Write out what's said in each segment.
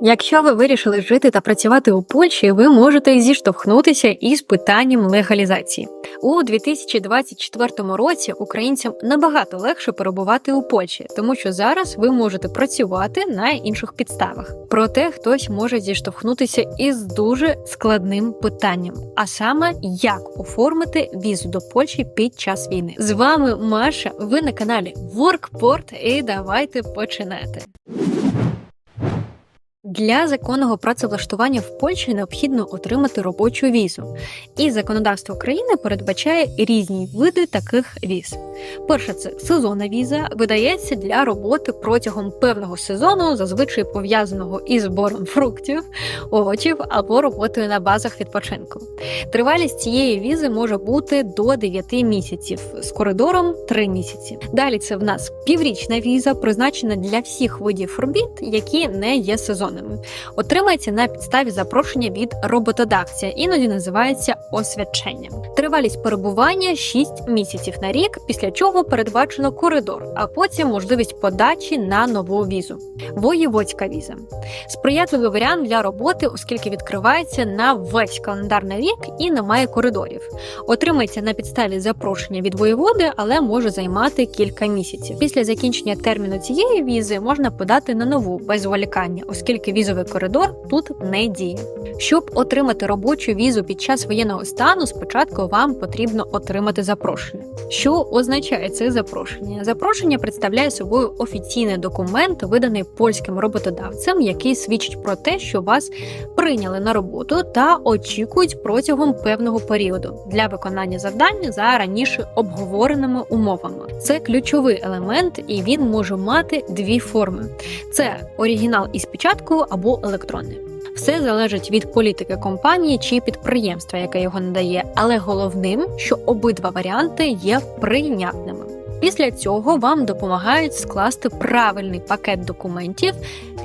Якщо ви вирішили жити та працювати у Польщі, ви можете зіштовхнутися із питанням легалізації. У 2024 році українцям набагато легше перебувати у Польщі, тому що зараз ви можете працювати на інших підставах. Проте хтось може зіштовхнутися із дуже складним питанням, а саме як оформити візу до Польщі під час війни. З вами Маша. Ви на каналі Workport і давайте починати. Для законного працевлаштування в Польщі необхідно отримати робочу візу, і законодавство України передбачає різні види таких віз. Перше це сезонна віза, видається для роботи протягом певного сезону, зазвичай пов'язаного із збором фруктів, овочів або роботою на базах відпочинку. Тривалість цієї візи може бути до 9 місяців з коридором 3 місяці. Далі це в нас піврічна віза, призначена для всіх видів робіт, які не є сезонними. Отримається на підставі запрошення від роботодавця, іноді називається освяченням. Тривалість перебування 6 місяців на рік, після чого передбачено коридор, а потім можливість подачі на нову візу. Воєводська віза сприятливий варіант для роботи, оскільки відкривається на весь календарний рік і не має коридорів. Отримається на підставі запрошення від воєводи, але може займати кілька місяців. Після закінчення терміну цієї візи можна подати на нову без зволікання, оскільки візовий коридор тут не діє. Щоб отримати робочу візу під час воєнного стану, спочатку вам потрібно отримати запрошення. Що означає це запрошення? Запрошення представляє собою офіційний документ, виданий польським роботодавцем, який свідчить про те, що вас прийняли на роботу та очікують протягом певного періоду для виконання завдань за раніше обговореними умовами. Це ключовий елемент, і він може мати дві форми: це оригінал із печаткою або електронний. Все залежить від політики компанії чи підприємства, яке його надає, але головним, що обидва варіанти є прийнятними. Після цього вам допомагають скласти правильний пакет документів,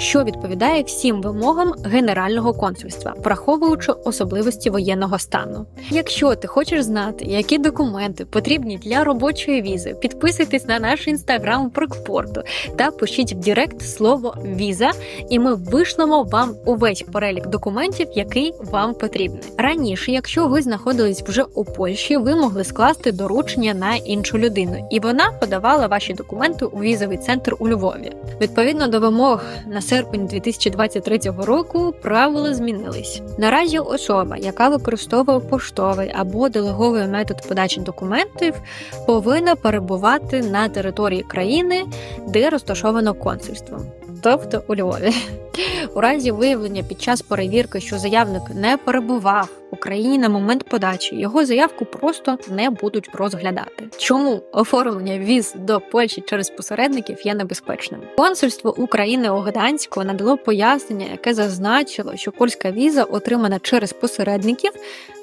що відповідає всім вимогам Генерального консульства, враховуючи особливості воєнного стану. Якщо ти хочеш знати, які документи потрібні для робочої візи, підписуйтесь на наш інстаграм Прокпорту та пишіть в Директ слово віза, і ми вишлемо вам увесь перелік документів, який вам потрібний. Раніше, якщо ви знаходились вже у Польщі, ви могли скласти доручення на іншу людину, і вона подавала ваші документи у візовий центр у Львові. Відповідно до вимог на серпень 2023 року правила змінились. Наразі особа, яка використовує поштовий або делеговий метод подачі документів, повинна перебувати на території країни, де розташовано консульство, тобто у Львові. У разі виявлення під час перевірки, що заявник не перебував Україні на момент подачі, його заявку просто не будуть розглядати. Чому оформлення віз до Польщі через посередників є небезпечним? Консульство України у Гданську надало пояснення, яке зазначило, що польська віза, отримана через посередників,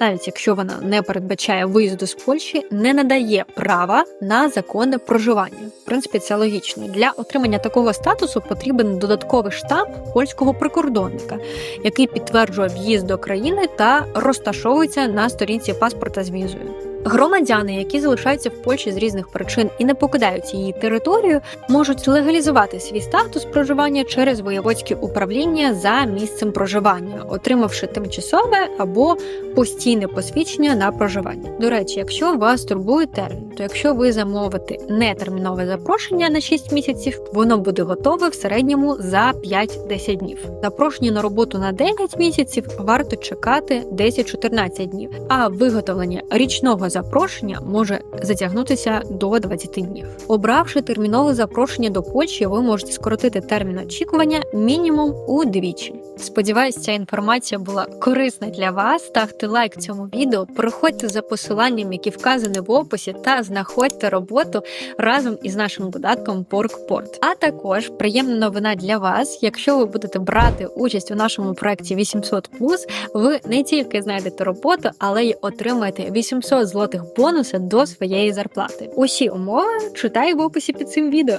навіть якщо вона не передбачає виїзду з Польщі, не надає права на законне проживання. В принципі, це логічно. Для отримання такого статусу потрібен додатковий штамп польського прикордонника, який підтверджує в'їзд до країни та розташовується на сторінці паспорта з візою. Громадяни, які залишаються в Польщі з різних причин і не покидають її територію, можуть легалізувати свій статус проживання через воєводські управління за місцем проживання, отримавши тимчасове або постійне посвідчення на проживання. До речі, якщо вас турбує термін, то якщо ви замовите нетермінове запрошення на 6 місяців, воно буде готове в середньому за 5-10 днів. Запрошення на роботу на 9 місяців варто чекати 10-14 днів, а виготовлення річного запрошення може затягнутися до 20 днів. Обравши термінове запрошення до Польщі, ви можете скоротити термін очікування мінімум удвічі. Сподіваюсь, ця інформація була корисна для вас. Ставте лайк цьому відео, переходьте за посиланням, які вказані в описі, та знаходьте роботу разом із нашим додатком PorkPort. А також приємна новина для вас, якщо ви будете брати участь у нашому проєкті 800+, ви не тільки знайдете роботу, але й отримаєте 800 злотих бонуси до своєї зарплати. Усі умови читай в описі під цим відео.